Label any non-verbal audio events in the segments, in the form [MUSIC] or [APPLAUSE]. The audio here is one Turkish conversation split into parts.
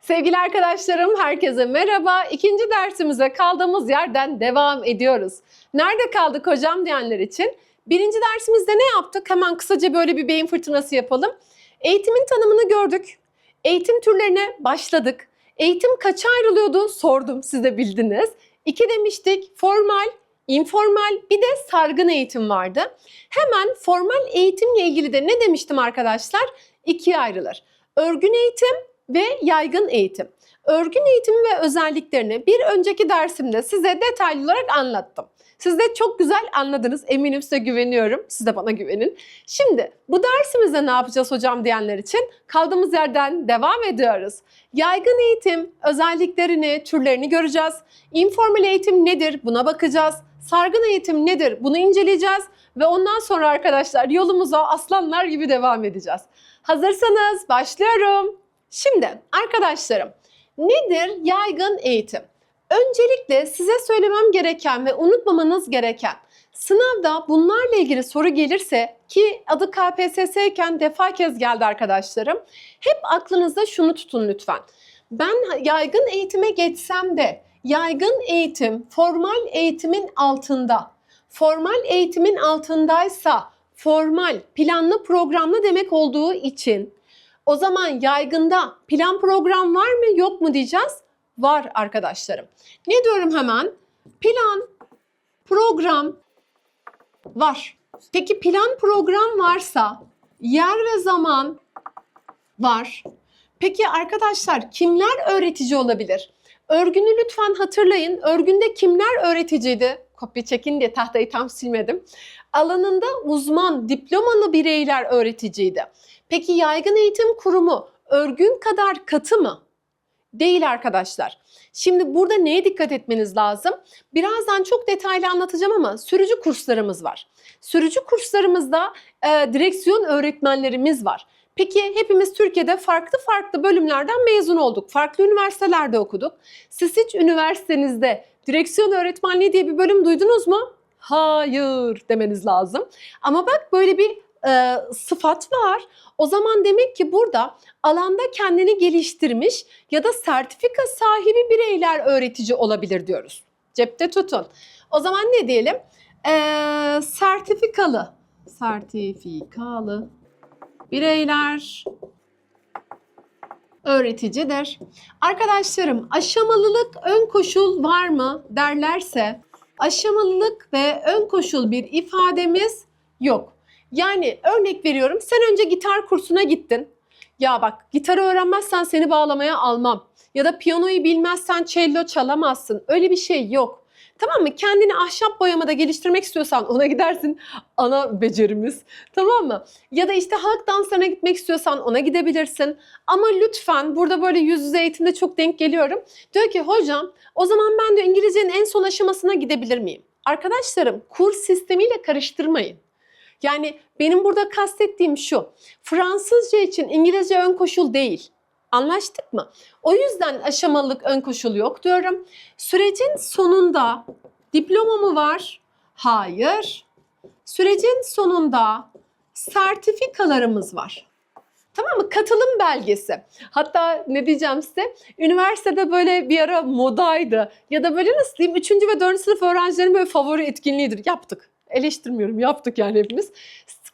Sevgili arkadaşlarım, herkese merhaba. İkinci dersimize kaldığımız yerden devam ediyoruz. Nerede kaldık hocam diyenler için? Birinci dersimizde ne yaptık? Hemen kısaca böyle bir beyin fırtınası yapalım. Eğitimin tanımını gördük. Eğitim türlerine başladık. Eğitim kaça ayrılıyordu? Sordum, siz de bildiniz. İki demiştik, formal, informal, bir de sargın eğitim vardı. Hemen formal eğitimle ilgili de ne demiştim arkadaşlar? İkiye ayrılır. Örgün eğitim ve yaygın eğitim. Örgün eğitimi ve özelliklerini bir önceki dersimde size detaylı olarak anlattım. Siz de çok güzel anladınız. Eminim size güveniyorum. Siz de bana güvenin. Şimdi bu dersimizde ne yapacağız hocam diyenler için kaldığımız yerden devam ediyoruz. Yaygın eğitim özelliklerini, türlerini göreceğiz. Informal eğitim nedir? Buna bakacağız. Sargın eğitim nedir? Bunu inceleyeceğiz. Ve ondan sonra arkadaşlar yolumuza aslanlar gibi devam edeceğiz. Hazırsanız başlıyorum. Şimdi arkadaşlarım nedir yaygın eğitim? Öncelikle size söylemem gereken ve unutmamanız gereken sınavda bunlarla ilgili soru gelirse ki adı KPSS iken defa kez geldi arkadaşlarım. Hep aklınızda şunu tutun lütfen. Ben yaygın eğitime geçsem de yaygın eğitim formal eğitimin altında. Formal eğitimin altındaysa formal, planlı, programlı demek olduğu için o zaman yaygında plan program var mı yok mu diyeceğiz? Var arkadaşlarım. Ne diyorum hemen? Plan, program var. Peki plan program varsa yer ve zaman var. Peki arkadaşlar kimler öğretici olabilir? Örgünü lütfen hatırlayın. Örgünde kimler öğreticiydi? Kopya çekin diye tahtayı tam silmedim. Alanında uzman, diplomalı bireyler öğreticiydi. Peki yaygın eğitim kurumu örgün kadar katı mı? Değil arkadaşlar. Şimdi burada neye dikkat etmeniz lazım? Birazdan çok detaylı anlatacağım ama sürücü kurslarımız var. Sürücü kurslarımızda e, direksiyon öğretmenlerimiz var. Peki hepimiz Türkiye'de farklı farklı bölümlerden mezun olduk. Farklı üniversitelerde okuduk. Siz hiç üniversitenizde direksiyon öğretmenliği diye bir bölüm duydunuz mu? Hayır demeniz lazım. Ama bak böyle bir e, sıfat var. O zaman demek ki burada alanda kendini geliştirmiş ya da sertifika sahibi bireyler öğretici olabilir diyoruz. Cepte tutun. O zaman ne diyelim? Ee, sertifikalı, sertifikalı bireyler öğreticidir. Arkadaşlarım aşamalılık ön koşul var mı derlerse aşamalılık ve ön koşul bir ifademiz yok. Yani örnek veriyorum sen önce gitar kursuna gittin. Ya bak gitarı öğrenmezsen seni bağlamaya almam. Ya da piyanoyu bilmezsen cello çalamazsın. Öyle bir şey yok. Tamam mı? Kendini ahşap boyamada geliştirmek istiyorsan ona gidersin. Ana becerimiz. Tamam mı? Ya da işte halk danslarına gitmek istiyorsan ona gidebilirsin. Ama lütfen burada böyle yüz yüze eğitimde çok denk geliyorum. Diyor ki hocam o zaman ben de İngilizcenin en son aşamasına gidebilir miyim? Arkadaşlarım kurs sistemiyle karıştırmayın. Yani benim burada kastettiğim şu. Fransızca için İngilizce ön koşul değil. Anlaştık mı? O yüzden aşamalık ön koşul yok diyorum. Sürecin sonunda diploma mı var? Hayır. Sürecin sonunda sertifikalarımız var. Tamam mı? Katılım belgesi. Hatta ne diyeceğim size? Üniversitede böyle bir ara modaydı. Ya da böyle nasıl diyeyim? Üçüncü ve dördüncü sınıf öğrencilerin böyle favori etkinliğidir. Yaptık eleştirmiyorum yaptık yani hepimiz.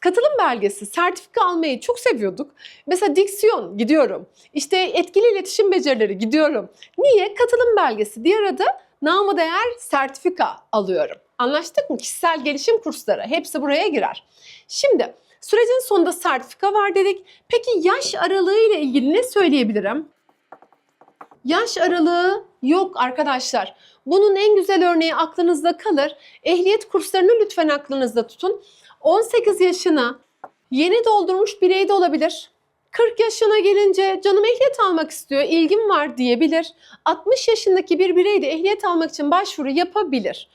Katılım belgesi, sertifika almayı çok seviyorduk. Mesela diksiyon gidiyorum. İşte etkili iletişim becerileri gidiyorum. Niye? Katılım belgesi. Diğer adı namı değer sertifika alıyorum. Anlaştık mı? Kişisel gelişim kursları hepsi buraya girer. Şimdi sürecin sonunda sertifika var dedik. Peki yaş aralığı ile ilgili ne söyleyebilirim? Yaş aralığı yok arkadaşlar. Bunun en güzel örneği aklınızda kalır. Ehliyet kurslarını lütfen aklınızda tutun. 18 yaşına yeni doldurmuş birey de olabilir. 40 yaşına gelince canım ehliyet almak istiyor, ilgim var diyebilir. 60 yaşındaki bir birey de ehliyet almak için başvuru yapabilir.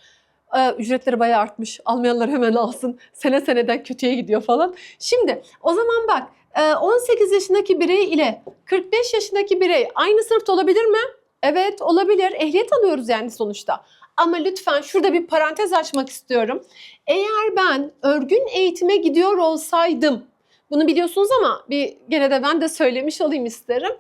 Ee, ücretleri bayağı artmış. Almayanlar hemen alsın. Sene seneden kötüye gidiyor falan. Şimdi o zaman bak 18 yaşındaki birey ile 45 yaşındaki birey aynı sınıfta olabilir mi? Evet olabilir. Ehliyet alıyoruz yani sonuçta. Ama lütfen şurada bir parantez açmak istiyorum. Eğer ben örgün eğitime gidiyor olsaydım Bunu biliyorsunuz ama bir gene de ben de söylemiş olayım isterim.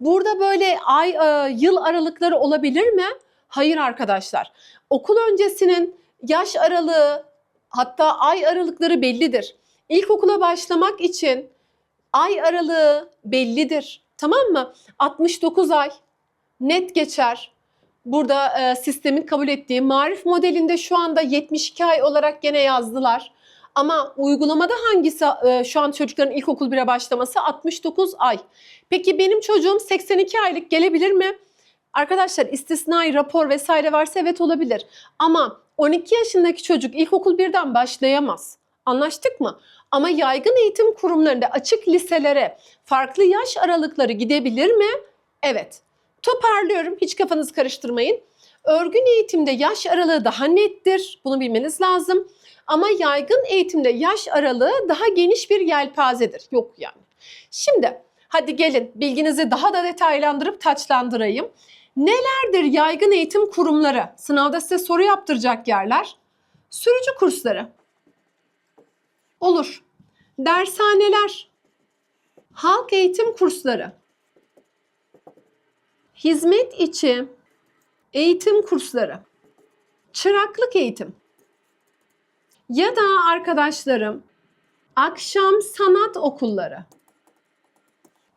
Burada böyle ay e, yıl aralıkları olabilir mi? Hayır arkadaşlar. Okul öncesinin yaş aralığı hatta ay aralıkları bellidir. İlkokula başlamak için ay aralığı bellidir. Tamam mı? 69 ay net geçer. Burada e, sistemin kabul ettiği marif modelinde şu anda 72 ay olarak gene yazdılar. Ama uygulamada hangisi e, şu an çocukların ilkokul 1'e başlaması 69 ay. Peki benim çocuğum 82 aylık gelebilir mi? Arkadaşlar istisnai rapor vesaire varsa evet olabilir. Ama 12 yaşındaki çocuk ilkokul 1'den başlayamaz. Anlaştık mı? Ama yaygın eğitim kurumlarında açık liselere farklı yaş aralıkları gidebilir mi? Evet. Toparlıyorum. Hiç kafanızı karıştırmayın. Örgün eğitimde yaş aralığı daha nettir. Bunu bilmeniz lazım. Ama yaygın eğitimde yaş aralığı daha geniş bir yelpazedir. Yok yani. Şimdi hadi gelin bilginizi daha da detaylandırıp taçlandırayım. Nelerdir yaygın eğitim kurumları? Sınavda size soru yaptıracak yerler. Sürücü kursları. Olur. Dershaneler. Halk eğitim kursları. Hizmet içi eğitim kursları. Çıraklık eğitim. Ya da arkadaşlarım akşam sanat okulları.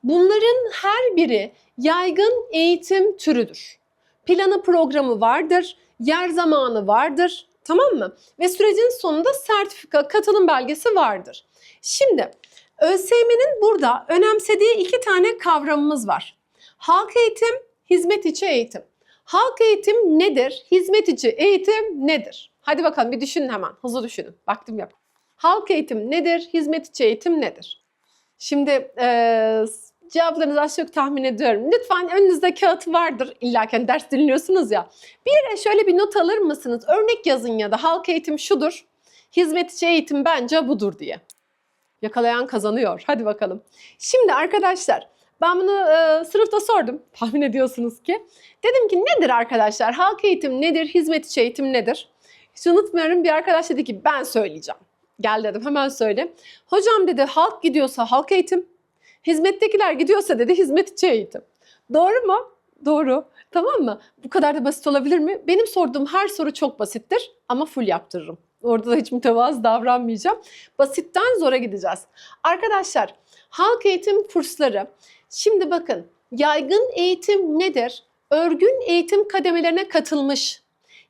Bunların her biri yaygın eğitim türüdür. Planı programı vardır, yer zamanı vardır, tamam mı? Ve sürecin sonunda sertifika, katılım belgesi vardır. Şimdi ÖSYM'nin burada önemsediği iki tane kavramımız var. Halk eğitim, hizmet içi eğitim. Halk eğitim nedir? Hizmet içi eğitim nedir? Hadi bakalım bir düşünün hemen. Hızlı düşünün. Vaktim yok. Halk eğitim nedir? Hizmet içi eğitim nedir? Şimdi eee cevaplarınızı az çok tahmin ediyorum. Lütfen önünüzde kağıt vardır. İlla ki hani ders dinliyorsunuz ya. Bir şöyle bir not alır mısınız? Örnek yazın ya da halk eğitim şudur. Hizmet içi eğitim bence budur diye. Yakalayan kazanıyor. Hadi bakalım. Şimdi arkadaşlar ben bunu e, sınıfta sordum. [LAUGHS] Tahmin ediyorsunuz ki. Dedim ki nedir arkadaşlar? Halk eğitim nedir? Hizmet içi eğitim nedir? Hiç unutmuyorum bir arkadaş dedi ki ben söyleyeceğim. Gel dedim hemen söyle. Hocam dedi halk gidiyorsa halk eğitim. Hizmettekiler gidiyorsa dedi hizmet içi eğitim. Doğru mu? Doğru. Tamam mı? Bu kadar da basit olabilir mi? Benim sorduğum her soru çok basittir ama full yaptırırım. Orada da hiç mütevazı davranmayacağım. Basitten zora gideceğiz. Arkadaşlar halk eğitim kursları. Şimdi bakın yaygın eğitim nedir? Örgün eğitim kademelerine katılmış,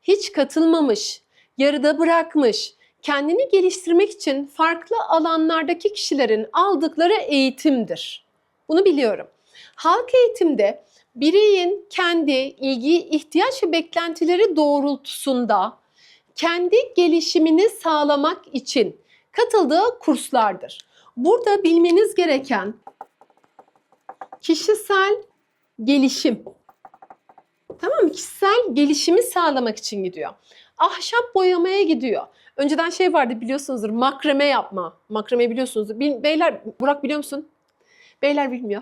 hiç katılmamış, yarıda bırakmış, kendini geliştirmek için farklı alanlardaki kişilerin aldıkları eğitimdir. Bunu biliyorum. Halk eğitimde bireyin kendi ilgi, ihtiyaç ve beklentileri doğrultusunda kendi gelişimini sağlamak için katıldığı kurslardır. Burada bilmeniz gereken kişisel gelişim. Tamam mı? Kişisel gelişimi sağlamak için gidiyor. Ahşap boyamaya gidiyor. Önceden şey vardı biliyorsunuzdur makreme yapma. Makrame biliyorsunuzdur. Bil- Beyler Burak biliyor musun? Beyler bilmiyor.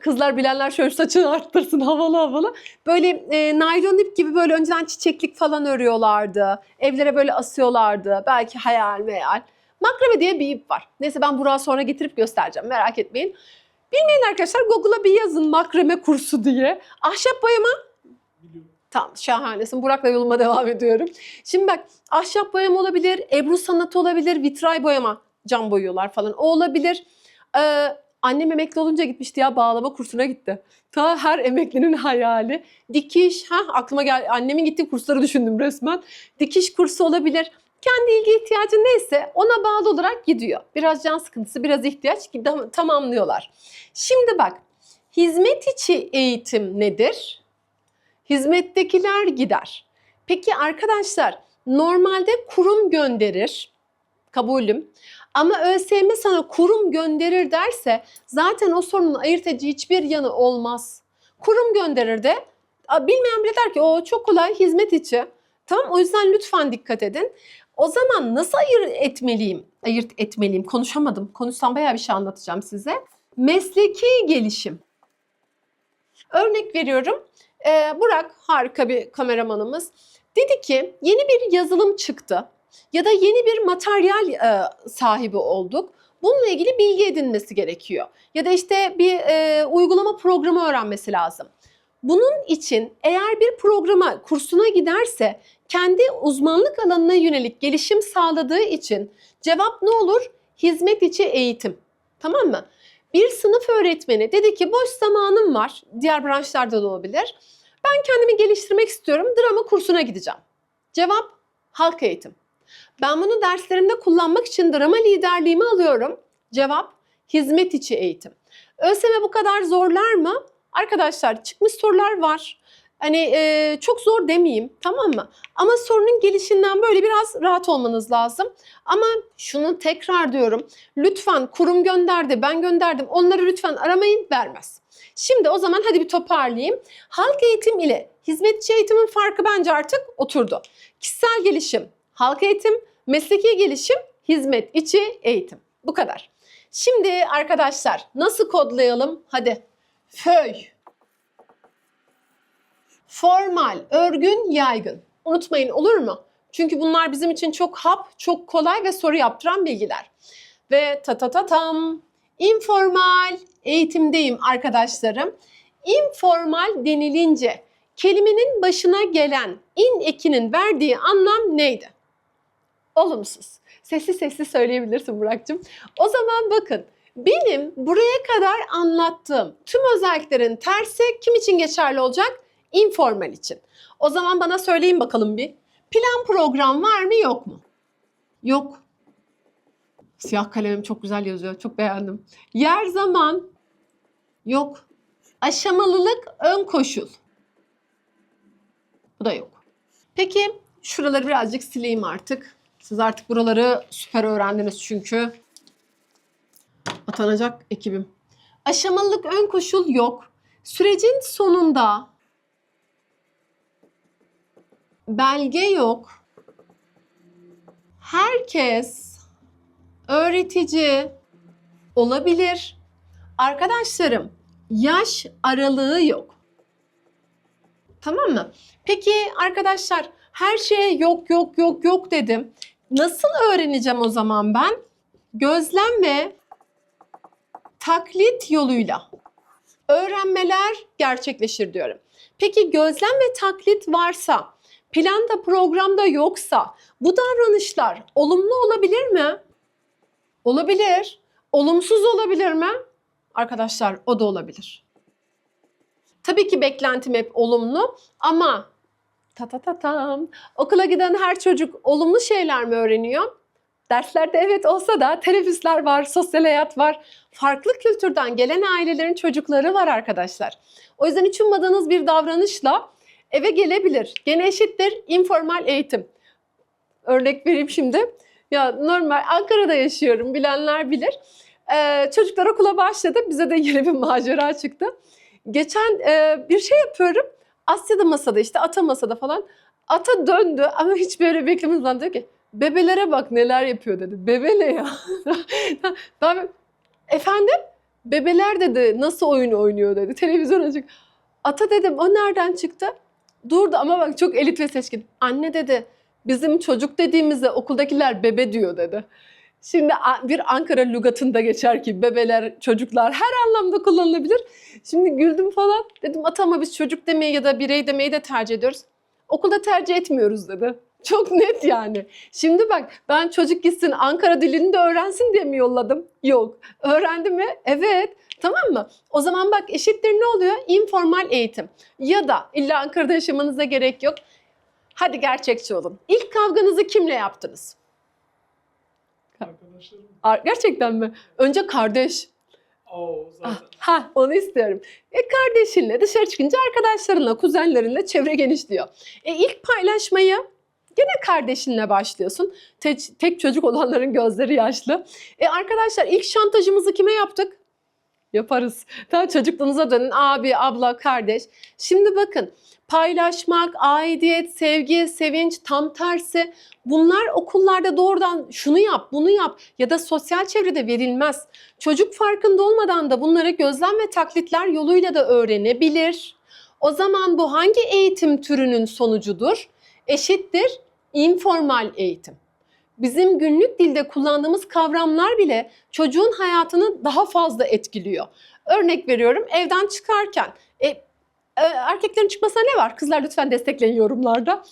Kızlar bilenler şöyle saçını arttırsın havalı havalı. Böyle e, naylon ip gibi böyle önceden çiçeklik falan örüyorlardı. Evlere böyle asıyorlardı. Belki hayal meyal. Makrame diye bir ip var. Neyse ben Burak'a sonra getirip göstereceğim merak etmeyin. Bilmeyen arkadaşlar Google'a bir yazın makrame kursu diye. Ahşap boyama Tamam şahanesin. Burak'la yoluma devam ediyorum. Şimdi bak ahşap boyama olabilir, ebru sanatı olabilir, vitray boyama. Cam boyuyorlar falan. O olabilir. Ee, annem emekli olunca gitmişti ya bağlama kursuna gitti. Ta her emeklinin hayali. Dikiş, ha aklıma gel annemin gittiği kursları düşündüm resmen. Dikiş kursu olabilir. Kendi ilgi ihtiyacı neyse ona bağlı olarak gidiyor. Biraz can sıkıntısı, biraz ihtiyaç tamamlıyorlar. Şimdi bak hizmet içi eğitim nedir? hizmettekiler gider. Peki arkadaşlar normalde kurum gönderir. Kabulüm. Ama ÖSYM sana kurum gönderir derse zaten o sorunun ayırt edici hiçbir yanı olmaz. Kurum gönderir de bilmeyen bile der ki o çok kolay hizmet içi. Tamam o yüzden lütfen dikkat edin. O zaman nasıl ayırt etmeliyim? Ayırt etmeliyim. Konuşamadım. Konuşsam bayağı bir şey anlatacağım size. Mesleki gelişim. Örnek veriyorum. Ee, Burak harika bir kameramanımız. Dedi ki yeni bir yazılım çıktı ya da yeni bir materyal e, sahibi olduk. Bununla ilgili bilgi edinmesi gerekiyor. Ya da işte bir e, uygulama programı öğrenmesi lazım. Bunun için eğer bir programa, kursuna giderse kendi uzmanlık alanına yönelik gelişim sağladığı için cevap ne olur? Hizmet içi eğitim. Tamam mı? Bir sınıf öğretmeni dedi ki boş zamanım var. Diğer branşlarda da olabilir. Ben kendimi geliştirmek istiyorum. Drama kursuna gideceğim. Cevap halk eğitim. Ben bunu derslerimde kullanmak için drama liderliğimi alıyorum. Cevap hizmet içi eğitim. ÖSYM bu kadar zorlar mı? Arkadaşlar çıkmış sorular var. Hani e, çok zor demeyeyim tamam mı? Ama sorunun gelişinden böyle biraz rahat olmanız lazım. Ama şunu tekrar diyorum. Lütfen kurum gönderdi, ben gönderdim. Onları lütfen aramayın, vermez. Şimdi o zaman hadi bir toparlayayım. Halk eğitim ile hizmetçi eğitimin farkı bence artık oturdu. Kişisel gelişim, halk eğitim, mesleki gelişim, hizmet içi eğitim. Bu kadar. Şimdi arkadaşlar nasıl kodlayalım? Hadi. Föy. Formal, örgün, yaygın. Unutmayın olur mu? Çünkü bunlar bizim için çok hap, çok kolay ve soru yaptıran bilgiler. Ve ta ta ta tam informal eğitimdeyim arkadaşlarım. Informal denilince kelimenin başına gelen in ekinin verdiği anlam neydi? Olumsuz. Sessiz sessiz söyleyebilirsin Burak'cığım. O zaman bakın benim buraya kadar anlattığım tüm özelliklerin tersi kim için geçerli olacak? Informal için. O zaman bana söyleyin bakalım bir. Plan program var mı yok mu? Yok. Siyah kalemim çok güzel yazıyor. Çok beğendim. Yer zaman yok. Aşamalılık ön koşul. Bu da yok. Peki şuraları birazcık sileyim artık. Siz artık buraları süper öğrendiniz çünkü. Atanacak ekibim. Aşamalılık ön koşul yok. Sürecin sonunda belge yok. Herkes öğretici olabilir. Arkadaşlarım yaş aralığı yok. Tamam mı? Peki arkadaşlar her şeye yok yok yok yok dedim. Nasıl öğreneceğim o zaman ben? Gözlem ve taklit yoluyla öğrenmeler gerçekleşir diyorum. Peki gözlem ve taklit varsa, planda programda yoksa bu davranışlar olumlu olabilir mi? Olabilir. Olumsuz olabilir mi? Arkadaşlar o da olabilir. Tabii ki beklentim hep olumlu ama ta ta ta tam okula giden her çocuk olumlu şeyler mi öğreniyor? Derslerde evet olsa da teneffüsler var, sosyal hayat var. Farklı kültürden gelen ailelerin çocukları var arkadaşlar. O yüzden hiç ummadığınız bir davranışla eve gelebilir. Gene eşittir informal eğitim. Örnek vereyim şimdi. Ya normal Ankara'da yaşıyorum bilenler bilir. Ee, çocuklar okula başladı. Bize de yeni bir macera çıktı. Geçen e, bir şey yapıyorum. Asya'da masada işte ata masada falan. Ata döndü ama hiç böyle beklemeden diyor ki bebelere bak neler yapıyor dedi. Bebe ne ya? [LAUGHS] ben, efendim? Bebeler dedi nasıl oyun oynuyor dedi. Televizyon açık. Ata dedim o nereden çıktı? Durdu ama bak çok elit ve seçkin. Anne dedi bizim çocuk dediğimizde okuldakiler bebe diyor dedi. Şimdi bir Ankara lügatında geçer ki bebeler, çocuklar her anlamda kullanılabilir. Şimdi güldüm falan. Dedim ata ama biz çocuk demeyi ya da birey demeyi de tercih ediyoruz. Okulda tercih etmiyoruz dedi. Çok net yani. Şimdi bak ben çocuk gitsin Ankara dilini de öğrensin diye mi yolladım? Yok. Öğrendi mi? Evet. Tamam mı? O zaman bak eşittir ne oluyor? İnformal eğitim. Ya da illa Ankara'da yaşamanıza gerek yok. Hadi gerçekçi olun. İlk kavganızı kimle yaptınız? Arkadaşlarım. Ar- Gerçekten mi? Önce kardeş. Oo zaten. Ah, ha onu istiyorum. E kardeşinle dışarı çıkınca arkadaşlarınla, kuzenlerinle çevre genişliyor. E ilk paylaşmayı gene kardeşinle başlıyorsun. Tek, tek çocuk olanların gözleri yaşlı. E arkadaşlar ilk şantajımızı kime yaptık? Yaparız. Daha çocukluğunuza dönün. Abi, abla, kardeş. Şimdi bakın paylaşmak, aidiyet, sevgi, sevinç tam tersi. Bunlar okullarda doğrudan şunu yap, bunu yap ya da sosyal çevrede verilmez. Çocuk farkında olmadan da bunları gözlem ve taklitler yoluyla da öğrenebilir. O zaman bu hangi eğitim türünün sonucudur? Eşittir informal eğitim. bizim günlük dilde kullandığımız kavramlar bile çocuğun hayatını daha fazla etkiliyor. Örnek veriyorum evden çıkarken e, e, erkeklerin çıkmasına ne var? Kızlar lütfen destekleyin yorumlarda.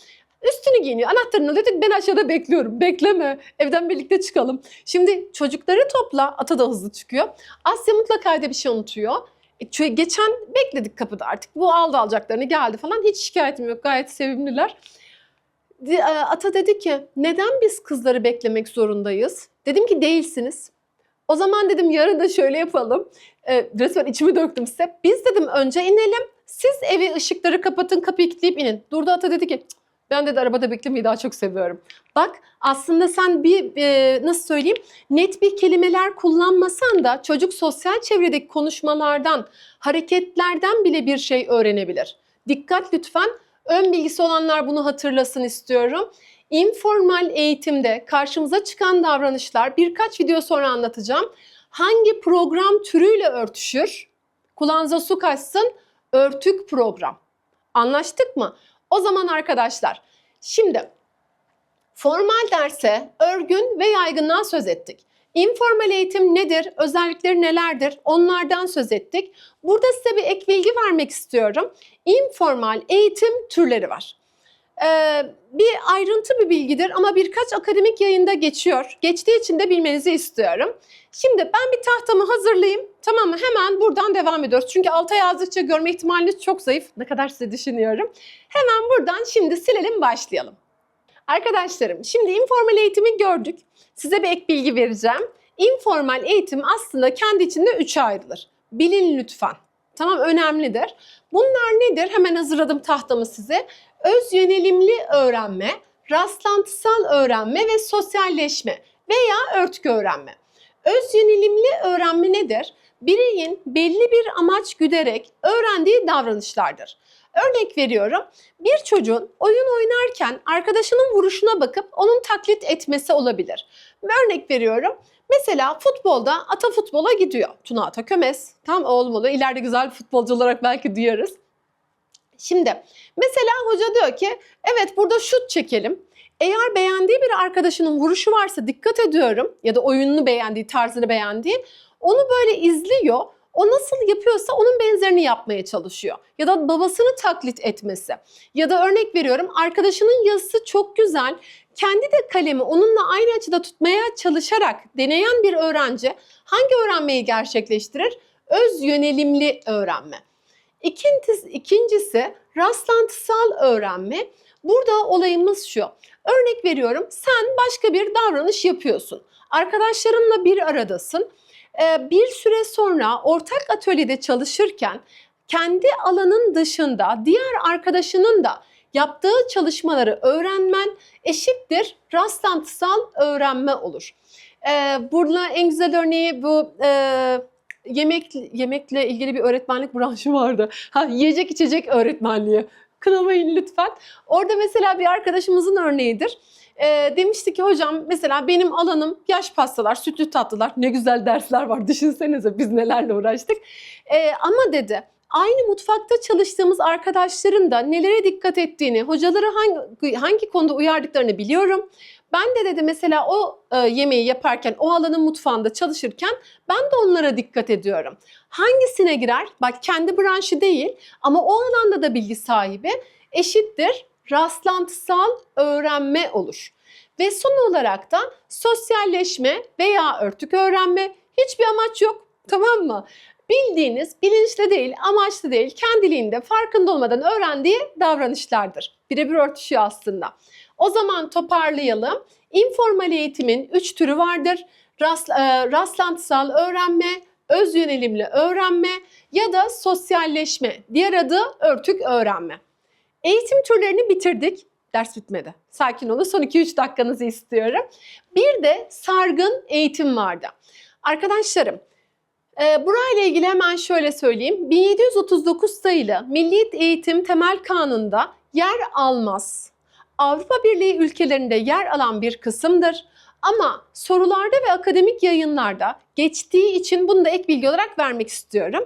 Üstünü giyiniyor, anahtarını alıyor. Ben aşağıda bekliyorum. Bekleme. Evden birlikte çıkalım. Şimdi çocukları topla. Ata da hızlı çıkıyor. Asya mutlaka evde bir şey unutuyor. E, geçen bekledik kapıda artık. Bu aldı alacaklarını geldi falan. Hiç şikayetim yok. Gayet sevimliler. E, Ata dedi ki neden biz kızları beklemek zorundayız? Dedim ki değilsiniz. O zaman dedim yarın da şöyle yapalım. E, resmen içimi döktüm size. Biz dedim önce inelim. Siz evi ışıkları kapatın kapıyı kilitleyip inin. Durdu Ata dedi ki "Cık, ben dedi arabada beklemeyi daha çok seviyorum. Bak aslında sen bir e, nasıl söyleyeyim net bir kelimeler kullanmasan da çocuk sosyal çevredeki konuşmalardan, hareketlerden bile bir şey öğrenebilir. Dikkat lütfen. Ön bilgisi olanlar bunu hatırlasın istiyorum. Informal eğitimde karşımıza çıkan davranışlar birkaç video sonra anlatacağım. Hangi program türüyle örtüşür? Kulağınıza su kaçsın. Örtük program. Anlaştık mı? O zaman arkadaşlar şimdi formal derse örgün ve yaygından söz ettik. Informal eğitim nedir? Özellikleri nelerdir? Onlardan söz ettik. Burada size bir ek bilgi vermek istiyorum. Informal eğitim türleri var. Ee, bir ayrıntı bir bilgidir ama birkaç akademik yayında geçiyor. Geçtiği için de bilmenizi istiyorum. Şimdi ben bir tahtamı hazırlayayım. Tamam mı? Hemen buradan devam ediyoruz. Çünkü alta yazdıkça görme ihtimaliniz çok zayıf. Ne kadar size düşünüyorum. Hemen buradan şimdi silelim başlayalım. Arkadaşlarım şimdi informal eğitimi gördük. Size bir ek bilgi vereceğim. Informal eğitim aslında kendi içinde üçe ayrılır. Bilin lütfen. Tamam önemlidir. Bunlar nedir? Hemen hazırladım tahtamı size. Öz yönelimli öğrenme, rastlantısal öğrenme ve sosyalleşme veya örtük öğrenme. Öz yönelimli öğrenme nedir? Bireyin belli bir amaç güderek öğrendiği davranışlardır. Örnek veriyorum. Bir çocuğun oyun oynarken arkadaşının vuruşuna bakıp onun taklit etmesi olabilir. Örnek veriyorum. Mesela futbolda ata futbola gidiyor. Tuna Ata Kömez. Tam olmalı. İleride güzel bir futbolcu olarak belki duyarız. Şimdi mesela hoca diyor ki evet burada şut çekelim. Eğer beğendiği bir arkadaşının vuruşu varsa dikkat ediyorum ya da oyununu beğendiği, tarzını beğendiği onu böyle izliyor. O nasıl yapıyorsa onun benzerini yapmaya çalışıyor. Ya da babasını taklit etmesi. Ya da örnek veriyorum arkadaşının yazısı çok güzel. Kendi de kalemi onunla aynı açıda tutmaya çalışarak deneyen bir öğrenci hangi öğrenmeyi gerçekleştirir? Öz yönelimli öğrenme. İkincisi, ikincisi rastlantısal öğrenme. Burada olayımız şu. Örnek veriyorum sen başka bir davranış yapıyorsun. Arkadaşlarınla bir aradasın. Ee, bir süre sonra ortak atölyede çalışırken kendi alanın dışında diğer arkadaşının da yaptığı çalışmaları öğrenmen eşittir rastlantısal öğrenme olur. Ee, burada en güzel örneği bu e, yemek yemekle ilgili bir öğretmenlik branşı vardı. Ha yiyecek içecek öğretmenliği. Kınamayın lütfen. Orada mesela bir arkadaşımızın örneğidir. Ee, demişti ki hocam mesela benim alanım yaş pastalar, sütlü tatlılar. Ne güzel dersler var düşünsenize biz nelerle uğraştık. Ee, ama dedi aynı mutfakta çalıştığımız arkadaşların da nelere dikkat ettiğini, hocaları hangi, hangi konuda uyardıklarını biliyorum. Ben de dedi mesela o e, yemeği yaparken, o alanın mutfağında çalışırken ben de onlara dikkat ediyorum. Hangisine girer? Bak kendi branşı değil ama o alanda da bilgi sahibi eşittir rastlantısal öğrenme olur. Ve son olarak da sosyalleşme veya örtük öğrenme hiçbir amaç yok. Tamam mı? Bildiğiniz bilinçli değil, amaçlı değil, kendiliğinde farkında olmadan öğrendiği davranışlardır. Birebir örtüşüyor aslında. O zaman toparlayalım. İnformal eğitimin üç türü vardır. Rast, e, rastlantısal öğrenme, öz yönelimli öğrenme ya da sosyalleşme. Diğer adı örtük öğrenme. Eğitim türlerini bitirdik. Ders bitmedi. Sakin olun. Son 2-3 dakikanızı istiyorum. Bir de sargın eğitim vardı. Arkadaşlarım, e, burayla ilgili hemen şöyle söyleyeyim. 1739 sayılı Milli Eğitim Temel Kanunu'nda yer almaz. Avrupa Birliği ülkelerinde yer alan bir kısımdır. Ama sorularda ve akademik yayınlarda geçtiği için bunu da ek bilgi olarak vermek istiyorum.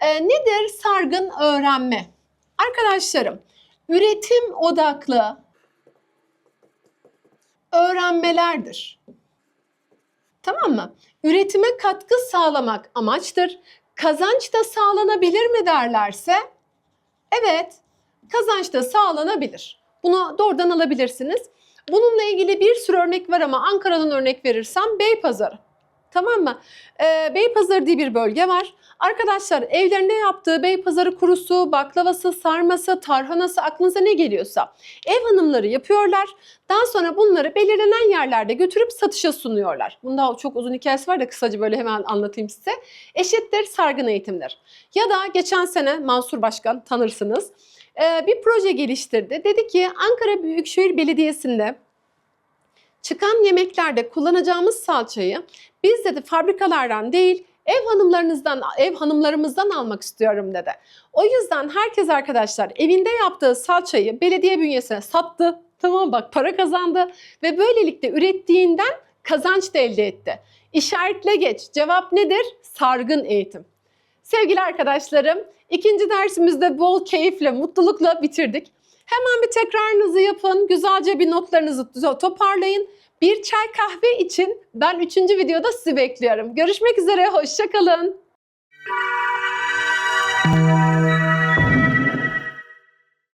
E, nedir sargın öğrenme? Arkadaşlarım, üretim odaklı öğrenmelerdir. Tamam mı? Üretime katkı sağlamak amaçtır. Kazanç da sağlanabilir mi derlerse, evet, kazanç da sağlanabilir. Bunu doğrudan alabilirsiniz. Bununla ilgili bir sürü örnek var ama Ankara'dan örnek verirsem Beypazarı. Tamam mı? Ee, Beypazarı diye bir bölge var. Arkadaşlar evlerinde yaptığı Beypazarı kurusu, baklavası, sarması, tarhanası aklınıza ne geliyorsa ev hanımları yapıyorlar. Daha sonra bunları belirlenen yerlerde götürüp satışa sunuyorlar. Bunda çok uzun hikayesi var da kısaca böyle hemen anlatayım size. Eşittir sargın eğitimler. Ya da geçen sene Mansur Başkan tanırsınız ee, bir proje geliştirdi. Dedi ki Ankara Büyükşehir Belediyesi'nde çıkan yemeklerde kullanacağımız salçayı biz dedi fabrikalardan değil ev hanımlarınızdan ev hanımlarımızdan almak istiyorum dedi. O yüzden herkes arkadaşlar evinde yaptığı salçayı belediye bünyesine sattı. Tamam bak para kazandı ve böylelikle ürettiğinden kazanç da elde etti. İşaretle geç. Cevap nedir? Sargın eğitim. Sevgili arkadaşlarım, ikinci dersimizde bol keyifle, mutlulukla bitirdik. Hemen bir tekrarınızı yapın, güzelce bir notlarınızı toparlayın. Bir çay kahve için ben üçüncü videoda sizi bekliyorum. Görüşmek üzere, hoşçakalın.